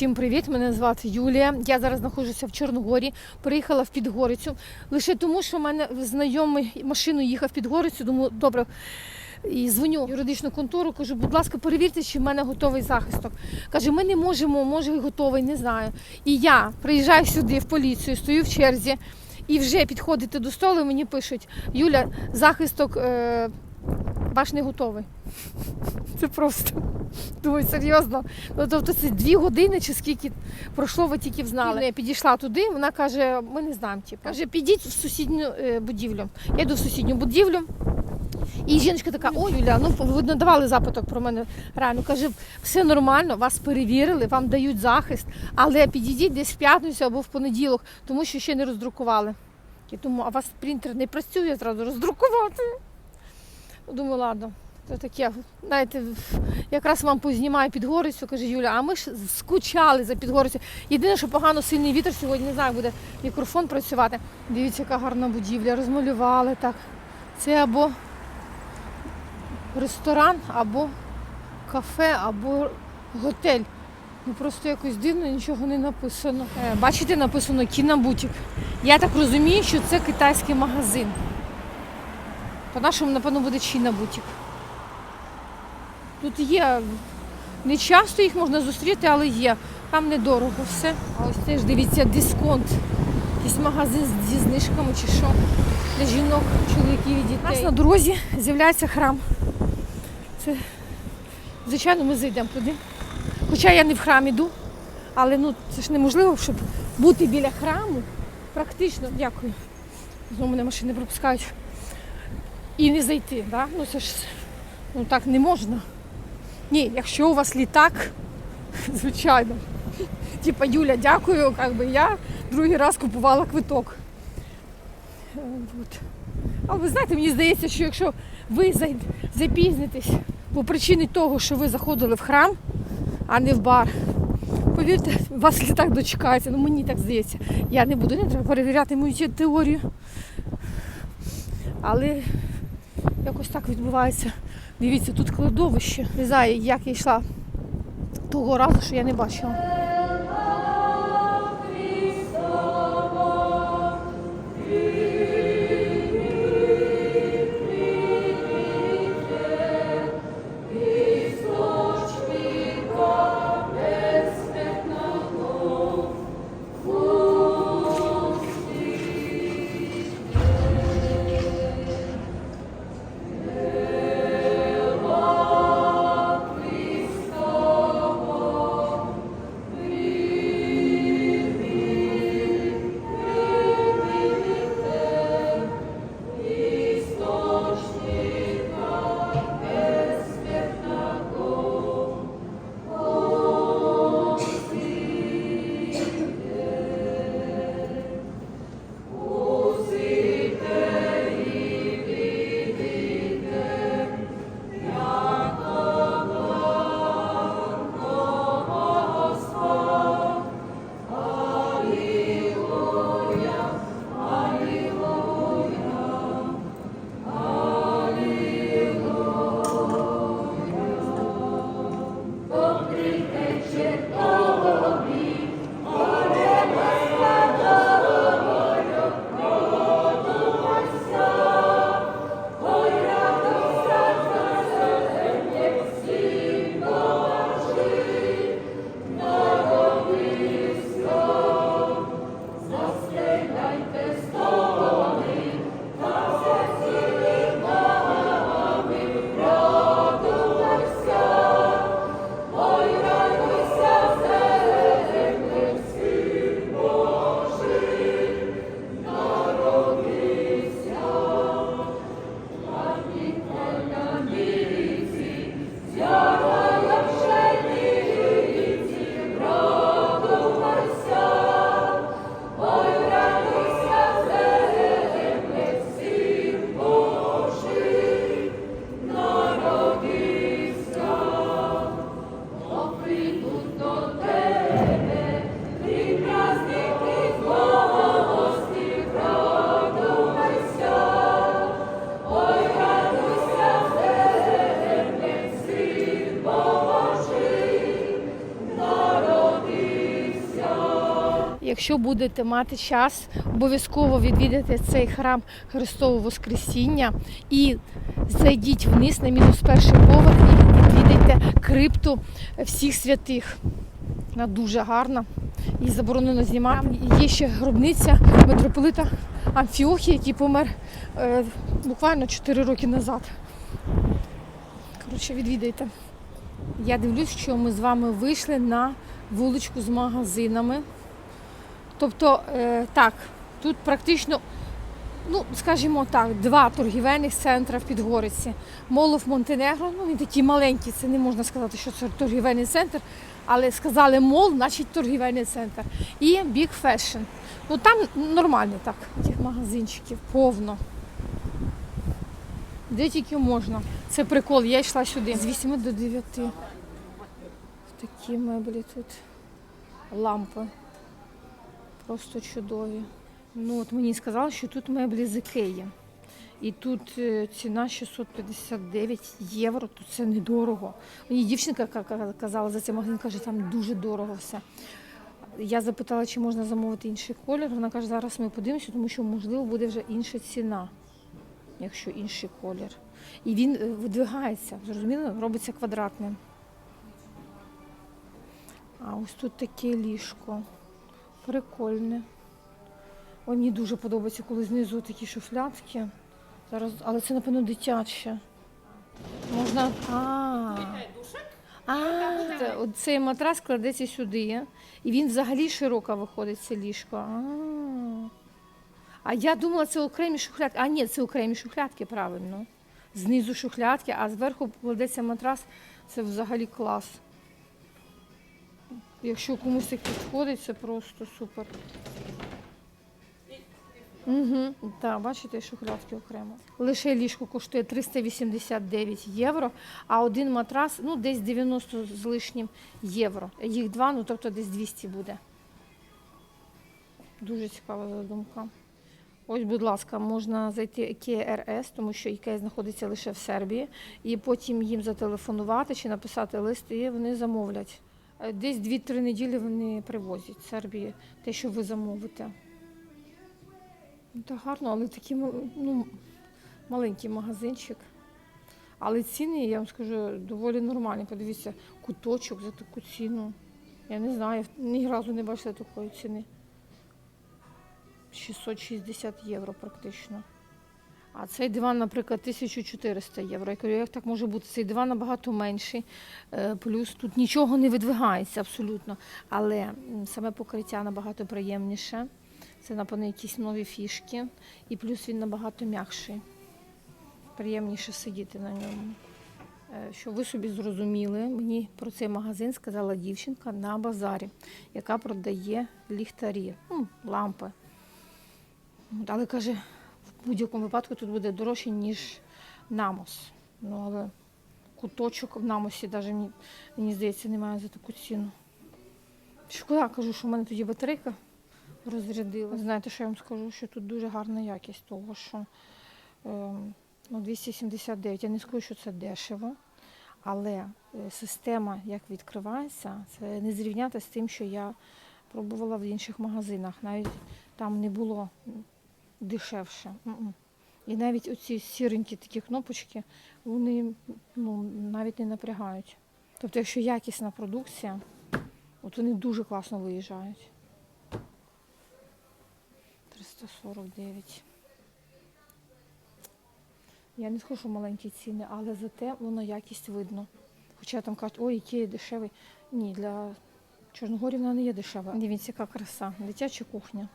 Всім привіт! Мене звати Юлія. Я зараз знаходжуся в Чорногорі. Приїхала в Підгорицю лише тому, що в мене знайомий машиною їхав в Підгорицю. Думаю, добре. І дзвоню в юридичну контору, кажу, будь ласка, перевірте, чи в мене готовий захисток. Каже, ми не можемо, може готовий, не знаю. І я приїжджаю сюди в поліцію, стою в черзі, і вже підходите до столу, мені пишуть: Юля, захисток е, ваш не готовий. Це просто. Думаю, серйозно. Ну, тобто це дві години чи скільки пройшло, ви тільки знали. Я підійшла туди, вона каже, ми не знаємо. Типу. Каже, підіть в сусідню е, будівлю. Я йду в сусідню будівлю. І жіночка така, ой, Юля, ну ви надавали запиток про мене реально. Каже, все нормально, вас перевірили, вам дають захист, але підійдіть десь в п'ятницю або в понеділок, тому що ще не роздрукували. Я думаю, а у вас принтер не працює зразу роздрукувати. Думаю, ладно. То таке, знаєте, якраз вам познімаю підгорицю, каже Юля, а ми ж скучали за підгорицю. Єдине, що погано сильний вітер сьогодні, не знаю, буде мікрофон працювати. Дивіться, яка гарна будівля, розмалювали так. Це або ресторан, або кафе, або готель. Ну просто якось дивно, нічого не написано. Е, Бачите, написано Кінабутік. Я так розумію, що це китайський магазин. По-нашому, напевно, буде Чіна бутік. Тут є, не часто їх можна зустріти, але є. Там недорого все. А ось теж дивіться, дисконт. Якийсь магазин зі знижками чи що. Для жінок, чоловіків і дітей. У нас на дорозі з'являється храм. Це, звичайно, ми зайдемо туди. Хоча я не в храм іду, але ну, це ж неможливо, щоб бути біля храму. Практично, дякую. Знову мене машини пропускають. І не зайти. Да? Ну це ж ну, так не можна. Ні, якщо у вас літак, звичайно. Типа Юля, дякую, як би я другий раз купувала квиток. Е, От. Але ви знаєте, мені здається, що якщо ви запізнитесь по причині того, що ви заходили в храм, а не в бар, повірте, вас літак дочекається. Ну мені так здається. Я не буду, не треба перевіряти мою те- теорію. Але якось так відбувається. Дивіться, тут кладовище. Не знаю, як я йшла того разу, що я не бачила. Якщо будете мати час, обов'язково відвідайте цей храм Христового Воскресіння і зайдіть вниз на мінус перший поверх і відвідайте крипту всіх святих. Вона дуже гарна. Її заборонено знімати. Є ще гробниця митрополита Амфіохії, який помер е, буквально 4 роки назад. Коротше, відвідайте. Я дивлюсь, що ми з вами вийшли на вуличку з магазинами. Тобто, е, так, тут практично, ну, скажімо так, два торгівельних центри в Підгориці. Молов Монтенегро, ну він такий маленький, це не можна сказати, що це торгівельний центр, але сказали мол, значить торгівельний центр. І Big Fashion. Ну там нормально так, тих магазинчиків, повно. Де тільки можна. Це прикол, я йшла сюди з 8 до 9. Такі меблі тут. Лампи. Просто чудові. Ну от мені сказали, що тут меблі з Ікеї. І тут е, ціна 659 євро, тут це недорого. Мені дівчинка ка- ка- казала за цей магазин, каже, там дуже дорого все. Я запитала, чи можна замовити інший колір. Вона каже, зараз ми подивимося, тому що можливо буде вже інша ціна, якщо інший колір. І він е, видвигається, зрозуміло, робиться квадратним. А ось тут таке ліжко. Прикольне. Ой, мені дуже подобається, коли знизу такі шуфлятки. Зараз, але це, напевно, дитяче. Можна. А, а це- цей матрас кладеться сюди. І він взагалі широко виходить, це ліжко. А, а я думала, це окремі шухлядки. А ні, це окремі шухлядки, правильно. Знизу шухлядки, а зверху кладеться матрас. Це взагалі клас. Якщо комусь так підходить, це просто супер. Угу, так, бачите, шухлядки окремо. Лише ліжко коштує 389 євро, а один матрас ну, десь 90 з лишнім євро. Їх два, ну тобто десь 200 буде. Дуже цікава задумка. Ось, будь ласка, можна зайти RS, тому що IKEA знаходиться лише в Сербії, і потім їм зателефонувати чи написати лист, і вони замовлять. Е, Десь 2-3 неділі вони привозять Сербії те, що ви замовите. Ну, Та гарно, але такий ну, маленький магазинчик. Але ціни, я вам скажу, доволі нормальні. Подивіться, куточок за таку ціну. Я не знаю, ні разу не бачила такої ціни. 660 євро практично. А цей диван, наприклад, 1400 євро. Я кажу, як так може бути? Цей диван набагато менший, е, плюс тут нічого не видвигається абсолютно. Але саме покриття набагато приємніше. Це, напевно, якісь нові фішки. І плюс він набагато м'якший. Приємніше сидіти на ньому. Е, Щоб ви собі зрозуміли, мені про цей магазин сказала дівчинка на базарі, яка продає ліхтарі, ну, лампи. Але каже, в будь-якому випадку тут буде дорожче, ніж намос. Ну, але куточок в намосі навіть мені, мені здається, немає за таку ціну. Шкода, кажу, що в мене тоді батарейка розрядила. Знаєте, що я вам скажу? Що тут дуже гарна якість того, що ем, ну, 279. Я не скажу, що це дешево, але е, система, як відкривається, це не зрівняти з тим, що я пробувала в інших магазинах. Навіть там не було дешевше. І навіть оці сіренькі такі кнопочки, вони ну, навіть не напрягають. Тобто, якщо якісна продукція, от вони дуже класно виїжджають. 349. Я не скажу, що маленькі ціни, але зате воно якість видно. Хоча там кажуть, ой, який дешевий. Ні, для Чорногорів вона не є дешева. Дивіться, яка краса. Дитяча кухня.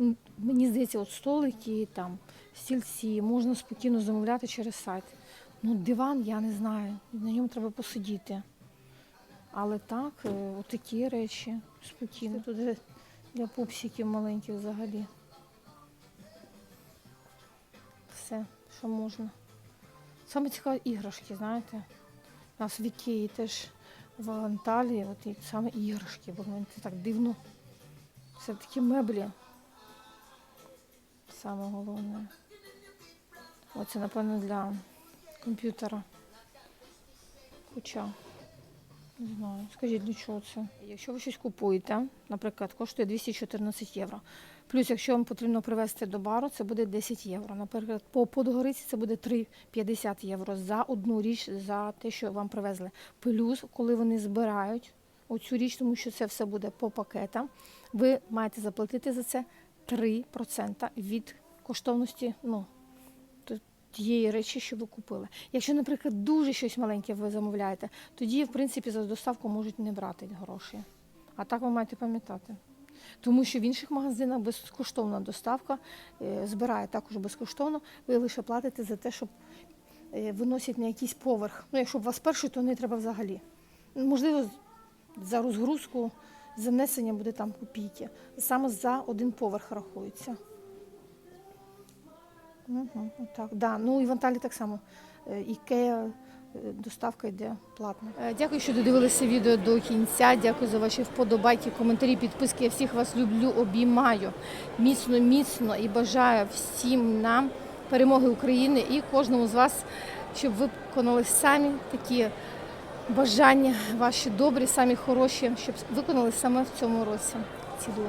М, Мені здається, от столики, там, стільці можна спокійно замовляти через сайт. Ну, диван, я не знаю. На ньому треба посидіти. Але так, е, отакі речі спокійно. Тут для- для пупсиків маленьких взагалі. Все, що можна. Саме цікаві іграшки, знаєте. У нас в Ікеї теж в Анталії, от і саме іграшки, бо мені це так дивно. Все такі меблі. Саме головне. Оце, напевно, для комп'ютера. Хоча Не знаю, скажіть, для чого це? Якщо ви щось купуєте, наприклад, коштує 214 євро. Плюс, якщо вам потрібно привезти до бару, це буде 10 євро. Наприклад, по Подгориці це буде 3,50 євро за одну річ, за те, що вам привезли. Плюс, коли вони збирають оцю річ, тому що це все буде по пакетам, ви маєте заплатити за це 3% від коштовності ну, тієї речі, що ви купили. Якщо, наприклад, дуже щось маленьке ви замовляєте, тоді, в принципі, за доставку можуть не брати гроші. А так ви маєте пам'ятати. Тому що в інших магазинах безкоштовна доставка е, збирає також безкоштовно. Ви лише платите за те, щоб е, виносять на якийсь поверх. Ну, якщо у вас перший, то не треба взагалі. Можливо, за розгрузку, за несення буде там копійки. Саме за один поверх рахується. Угу, так, да. Ну і в Анталії так само. Е, Ікея, е, доставка йде платно. Е, Дякую, що додивилися відео до кінця. Дякую за ваші вподобайки, коментарі, підписки. Я всіх вас люблю, обіймаю міцно, міцно і бажаю всім нам перемоги України і кожному з вас, щоб ви виконали самі такі бажання, ваші добрі, самі хороші, щоб виконали саме в цьому році. Цілую.